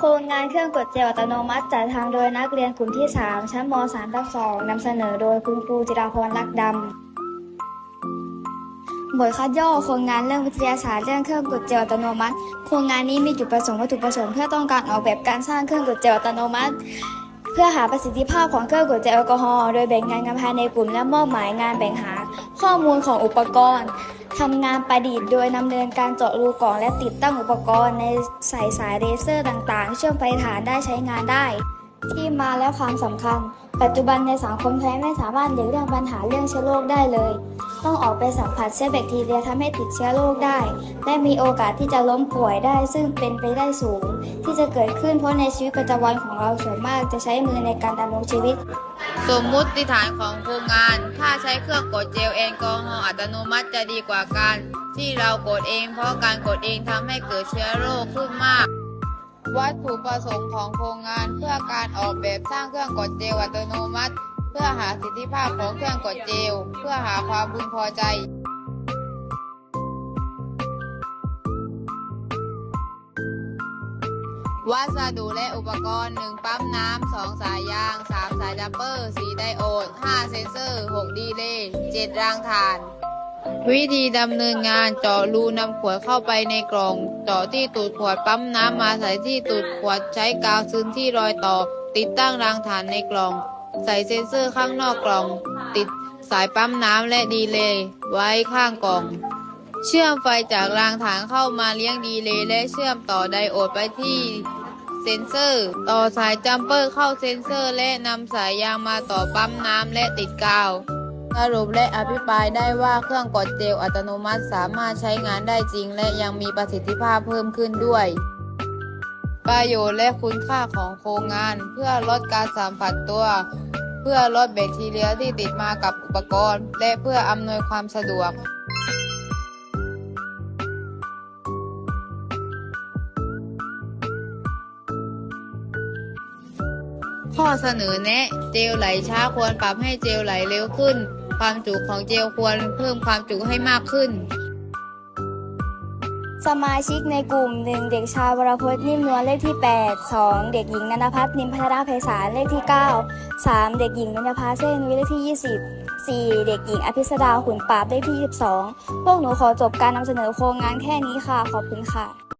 โครงงานเครื่องกดเจลอัตโนมัติจัดทำโดยนักเรียนกลุ่มที่ 3 ชั้นม 3 ทับ2นำเสนอโดยคุณครูจิราพรลักดำบทคัดย่อโครงงานเรื่องวิทยาศาสตร์เรื่องเครื่องกดเจลอัตโนมัติ โครงงานนี้มีจุดประสงค์วัตถุประสงค์เพื่อต้องการออกแบบการสร้างเครื่องกดเจลอัตโนมัติ เพื่อหาประสิทธิภาพของเครื่องกดเจลแอลกอฮอล์โดยแบ่งงานกันภายในกลุ่มและมอบหมายงานแบ่งหา ข้อมูลของอุปกรณ์ ทำงานประดิษฐ์โดยดำเนินการเจาะรูกล่องและติดตั้งอุปกรณ์ในสายสายเลเซอร์ต่างๆ เชื่อมไฟฐานได้ใช้งานได้ ที่มาและความสำคัญ ปัจจุบันในสังคมไทยไม่สามารถหลีกเลี่ยงปัญหาเรื่องเชื้อโรคได้เลย ต้องออกไปสัมผัสเชื้อแบคทีเรียทำให้ติดเชื้อโรคได้ และมีโอกาสที่จะล้มป่วยได้ ซึ่งเป็นไปได้สูง ที่จะเกิดขึ้นเพราะในชีวิตประจำวันของเราส่วนมากจะใช้มือในการดำรงชีวิต สมมุติฐานของโครงงาน ถ้าใช้เครื่องกดเจลแอลกอฮอล์อัตโนมัติจะดีกว่าการ ที่เรากดเองเพราะการกดเองทำให้เกิดเชื้อโรคขึ้นมาก วัตถุประสงค์ของโครงงานเพื่อการออกแบบสร้างเครื่องกดเจลอัตโนมัติ เพื่อหาสิทธิภาพของเครื่องกดเจล เพื่อหาความพึงพอใจ วัสดุและอุปกรณ์ 1 ปั๊มน้ำ2สายยาง 3 สายดับเบิล4ไดโอด 5 เซนเซอร์ 6 ดีเลย์7รางถ่าน วิธีดำเนินงานเจาะรูนำขวดเข้าไปในกล่อง เจาะที่ตูดขวดปั๊มน้ำมาใส่ที่ตูดขวดใช้กาวซึมที่รอยต่อ ติดตั้งรางฐานในกล่อง ใส่เซนเซอร์ข้างนอกกล่อง ติดสายปั๊มน้ำและดีเลย์ไว้ข้างกล่อง เชื่อมไฟจากรางฐานเข้ามาเลี้ยงดีเลย์และเชื่อมต่อไดโอดไปที่เซนเซอร์ ต่อสายจัมเปอร์เข้าเซนเซอร์ และนำสายยางมาต่อปั๊มน้ำและติดกาวสรุปและอภิปรายได้ว่าเครื่องกดเจลอัตโนมัติสามารถใช้งานได้จริง และยังมีประสิทธิภาพเพิ่มขึ้นด้วย ประโยชน์และคุณค่าของโครงงาน เพื่อลดการสัมผัสตัว เพื่อลดแบคทีเรียที่ติดมากับอุปกรณ์ และเพื่ออำนวยความสะดวก ข้อเสนอแนะ เจลไหลช้าควรปรับให้เจลไหลเร็วขึ้น ความจุของเจลควรเพิ่มความจุให้มากขึ้น สมาชิกในกลุ่ม 1 เด็กชายวรพจน์นิ่มนวลเลขที่ 8 2 เด็กหญิงนันพัฒน์นิมพัทรไพศาลเลขที่ 9 3 เด็กหญิงนันทภาเส้นวิเลขที่ 20 4 เด็กหญิงอภิสดาขุนปราบเลขที่ 22 พวกหนูขอจบการนำเสนอโครงงานแค่นี้ค่ะ ขอบคุณค่ะ